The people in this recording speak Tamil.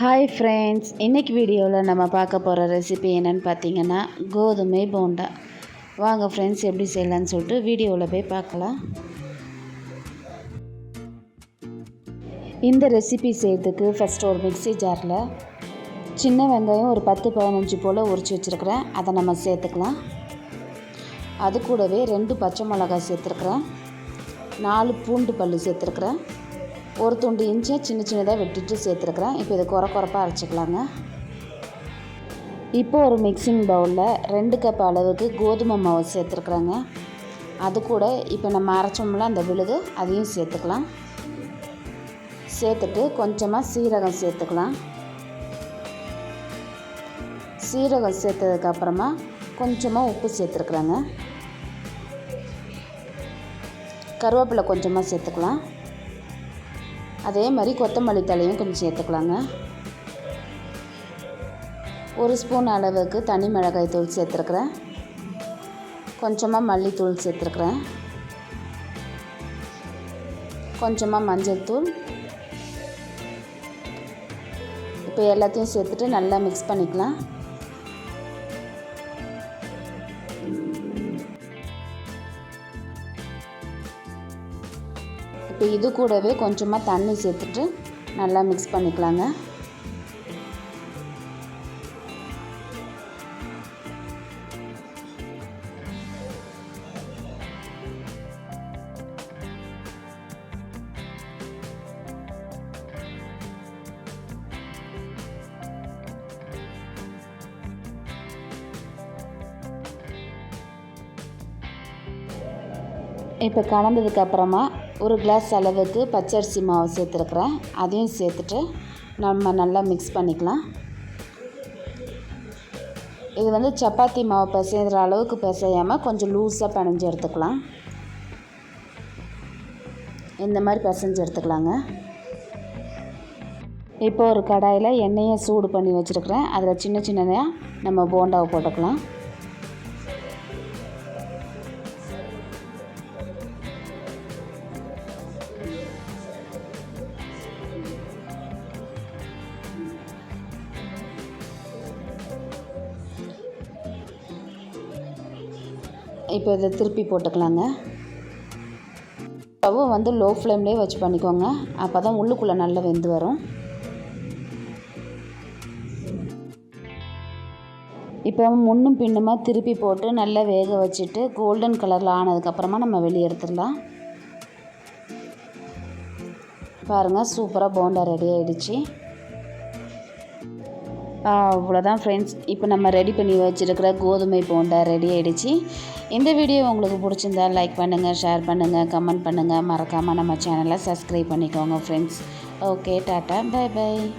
ஹாய் ஃப்ரெண்ட்ஸ் இன்றைக்கி வீடியோவில் நம்ம பார்க்க போகிற ரெசிபி என்னென்னு பார்த்தீங்கன்னா கோதுமை போண்டா. வாங்க ஃப்ரெண்ட்ஸ் எப்படி செய்யலான்னு சொல்லிட்டு வீடியோவில் போய் பார்க்கலாம். இந்த ரெசிபி செய்கிறதுக்கு ஃபஸ்ட்டு ஒரு மிக்ஸி ஜாரில் சின்ன வெங்காயம் ஒரு பத்து பதினஞ்சு போல் உரித்து வச்சுருக்கிறேன். அதை நம்ம சேர்த்துக்கலாம். அது கூடவே ரெண்டு பச்சை மிளகாய் சேர்த்துருக்குறேன். நாலு பூண்டு பல் சேர்த்துருக்குறேன். ஒரு துண்டு இஞ்சியை சின்ன சின்னதாக வெட்டிட்டு சேர்த்துருக்குறேன். இப்போ இதை குறை குறைப்பாக அரைச்சிக்கலாங்க. இப்போ ஒரு மிக்சிங் பவுலில் ரெண்டு கப் அளவுக்கு கோதுமை மாவு சேர்த்துருக்குறேங்க. அது கூட இப்போ நம்ம அரைச்சோம்ல அந்த விழுது அதையும் சேர்த்துக்கலாம். சேர்த்துட்டு கொஞ்சமாக சீரகம் சேர்த்துக்கலாம். சீரகம் சேர்த்ததுக்கப்புறமா கொஞ்சமாக உப்பு சேர்த்துருக்குறேங்க. கருவேப்பிலை கொஞ்சமாக சேர்த்துக்கலாம். அதே மாதிரி கொத்தமல்லி தலையும் கொஞ்சம் சேர்த்துக்கலாங்க. ஒரு ஸ்பூன் அளவுக்கு தனி மிளகாய் தூள் சேர்த்துருக்குறேன். கொஞ்சமாக மல்லித்தூள் சேர்த்துருக்குறேன். கொஞ்சமாக மஞ்சள் தூள். இப்போ எல்லாத்தையும் சேர்த்துட்டு நல்லா மிக்ஸ் பண்ணிக்கலாம். இப்போ இது கூடவே கொஞ்சமாக தண்ணி சேர்த்துட்டு நல்லா மிக்ஸ் பண்ணிக்கலாங்க. இப்போ கலந்ததுக்கப்புறமா ஒரு கிளாஸ் அளவுக்கு பச்சரிசி மாவு சேர்த்துருக்குறேன். அதையும் சேர்த்துட்டு நம்ம நல்லா மிக்ஸ் பண்ணிக்கலாம். இது வந்து சப்பாத்தி மாவு பிசைகிற அளவுக்கு பிசையாமல் கொஞ்சம் லூஸாக பிணைஞ்சு எடுத்துக்கலாம். இந்த மாதிரி பிசைஞ்சு எடுத்துக்கலாங்க. இப்போ ஒரு கடாயில் எண்ணெயை சூடு பண்ணி வச்சுருக்குறேன். அதில் சின்ன சின்னதாக நம்ம போண்டாவை போட்டுக்கலாம். இப்போ இதை திருப்பி போட்டுக்கலாங்க. ஸ்டவ்வை வந்து லோ ஃப்ளேம்லேயே வச்சு பண்ணிக்கோங்க. அப்போ தான் உள்ளுக்குள்ளே நல்லா வெந்து வரும். இப்போ முன்னும் பின்னுமா திருப்பி போட்டு நல்லா வேக வச்சுட்டு கோல்டன் கலரில் ஆனதுக்கப்புறமா நம்ம வெளியே எடுத்துடலாம். பாருங்கள் சூப்பராக போண்டா ரெடி ஆகிடுச்சு அவ்வளோதான் ஃப்ரெண்ட்ஸ் இப்போ நம்ம ரெடி பண்ணி வச்சுருக்கிற கோதுமை போண்டா ரெடி ஆகிடுச்சு இந்த வீடியோ உங்களுக்கு பிடிச்சிருந்தா லைக் பண்ணுங்கள் ஷேர் பண்ணுங்கள் கமெண்ட் பண்ணுங்கள் மறக்காமல் நம்ம சேனலை சப்ஸ்கிரைப் பண்ணிக்கோங்க friends okay tata. Bye bye